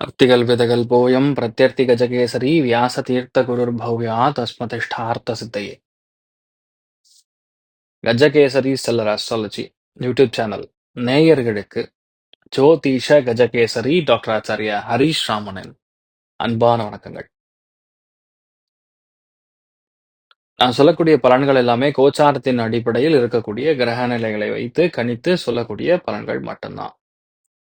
अर्तिकल्पितकल्पोऽयं प्रत्यर्तिगजकेसरी व्यासतीर्थगुरुर्भव्या तस्मतिष्ठार्थसिद्धये கஜகேசரி செல்லர் astrology YouTube channel நேயர்களுக்கு ஜோதிஷ கஜகேசரி டாக்டர் ஆச்சாரியா ஹரீஷ் ராமனின் அன்பான வணக்கங்கள் நான் சொல்லக்கூடிய பலன்கள் எல்லாமே கோச்சாரத்தின் அடிப்படையில் இருக்கக்கூடிய கிரக நிலைகளை வைத்து கணித்து சொல்லக்கூடிய பலன்கள் மட்டும்தான்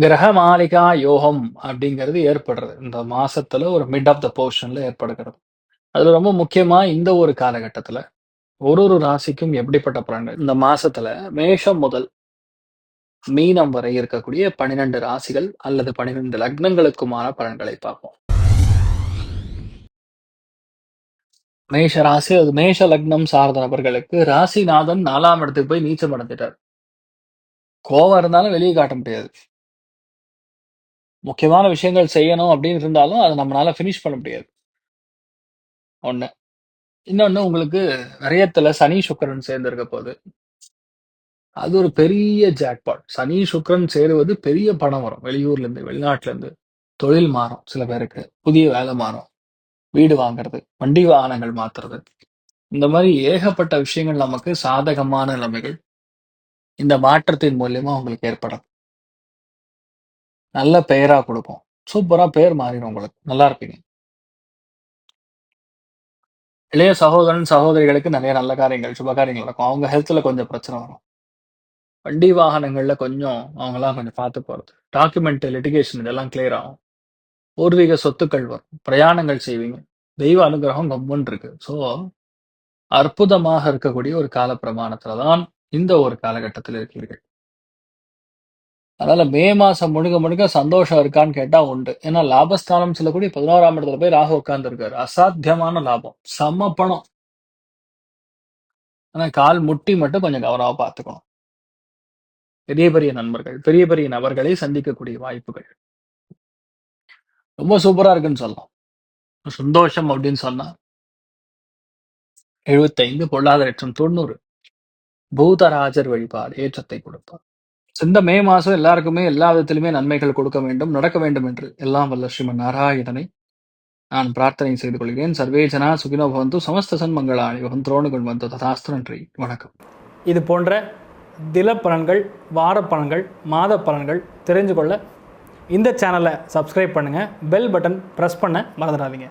கிரக மாளிகா யோகம் அப்படிங்கிறது ஏற்படுறது. இந்த மாசத்துல ஒரு மிட் ஆஃப் த போர்ஷன்ல ஏற்படுகிறது. அதுல ரொம்ப முக்கியமா இந்த ஒரு காலகட்டத்துல ஒரு ஒரு ராசிக்கும் எப்படிப்பட்ட பலன்கள்? இந்த மாசத்துல மேஷம் முதல் மீனம் வரை இருக்கக்கூடிய பனிரெண்டு ராசிகள் அல்லது பனிரெண்டு லக்னங்களுக்குமான பலன்களை பார்ப்போம். மேஷ ராசி அது மேஷ லக்னம் சார்ந்த நபர்களுக்கு ராசிநாதன் நாலாம் இடத்துக்கு போய் நீச்சம் அடைஞ்சிட்டார். கோவம் இருந்தாலும் வெளியே காட்ட முடியாது. முக்கியமான விஷயங்கள் செய்யணும் அப்படின்னு இருந்தாலும் அதை நம்மளால ஃபினிஷ் பண்ண முடியாது. ஒண்ணு. இன்னொன்னு உங்களுக்கு விரயத்துல சனி சுக்கிரன் சேர்ந்துருக்க போகுது. போது அது ஒரு பெரிய ஜாக்பாட் சனி சுக்கிரன் சேருவது பெரிய பணம் வரும். வெளியூர்ல இருந்து வெளிநாட்டுல இருந்து தொழில் மாறும் சில பேருக்கு. புதிய வேலை மாறும். வீடு வாங்குறது வண்டி வாகனங்கள் மாத்துறது. இந்த மாதிரி ஏகப்பட்ட விஷயங்கள் நமக்கு சாதகமான நிலைமைகள். இந்த மாற்றத்தின் மூலியமா உங்களுக்கு ஏற்படும். நல்ல பெயரா கொடுக்கும். சூப்பரா பெயர் மாறிடும் உங்களுக்கு. நல்லா இருப்பீங்க. இளைய சகோதரன் சகோதரிகளுக்கு நிறைய நல்ல காரியங்கள் சுப காரியங்கள் நடக்கும். அவங்க ஹெல்த்தில் கொஞ்சம் பிரச்சனை வரும். வண்டி வாகனங்கள்ல கொஞ்சம் அவங்களாம் கொஞ்சம் பார்த்து போறது. டாக்குமெண்ட் லிட்டிகேஷன் இதெல்லாம் கிளியர் ஆகும். பூர்வீக சொத்துக்கள் வரும். பிரயாணங்கள் செய்வீங்க. தெய்வ அனுகிரகம் கம்முன்னு இருக்கு. ஸோ அற்புதமாக இருக்கக்கூடிய ஒரு கால பிரமாணத்துல தான் இந்த ஒரு காலகட்டத்தில் இருக்கிறீர்கள். அதனால மே மாசம் முழுக்க முழுக்க சந்தோஷம் இருக்கான்னு கேட்டா உண்டு. ஏன்னா லாபஸ்தானம் சொல்லக்கூடிய பதினோராம் இடத்துல போய் ராகு உட்காந்துருக்காரு அசாத்தியமான லாபம். செம்ம பணம். ஆனா கால் முட்டி மட்டும் கொஞ்சம் கவனமா பார்த்துக்கணும். பெரிய பெரிய நண்பர்கள் பெரிய பெரிய நபர்களை சந்திக்கக்கூடிய வாய்ப்புகள். ரொம்ப சூப்பரா இருக்குன்னு சொல்லலாம். சந்தோஷம் அப்படின்னு சொன்னா எழுபத்தைந்து பொருளாதாரம் தொண்ணூறு. பூதராஜர் வழிபாடு ஏற்றத்தை கொடுப்பார். இந்த மே மாசம் எல்லாருக்குமே எல்லா விதத்திலுமே நன்மைகள் கொடுக்க வேண்டும் நடக்க வேண்டும் என்று. எல்லாம் வல்ல ஸ்ரீமன் நாராயணனை நான் பிரார்த்தனை செய்து கொள்கிறேன். சர்வே ஜனா சுகினோ பவந்து சமஸ்த சன்மங்களாணி பவன் துரோணுகள் வந்து ததாஸ்து நன்றி. வணக்கம். இது போன்ற தில பலன்கள் வார பலன்கள் மாத பலன்கள் தெரிஞ்சு கொள்ள இந்த சேனலை சப்ஸ்கிரைப் பண்ணுங்கள் பெல் பட்டன் ப்ரெஸ் பண்ண மறந்துடாதீங்க.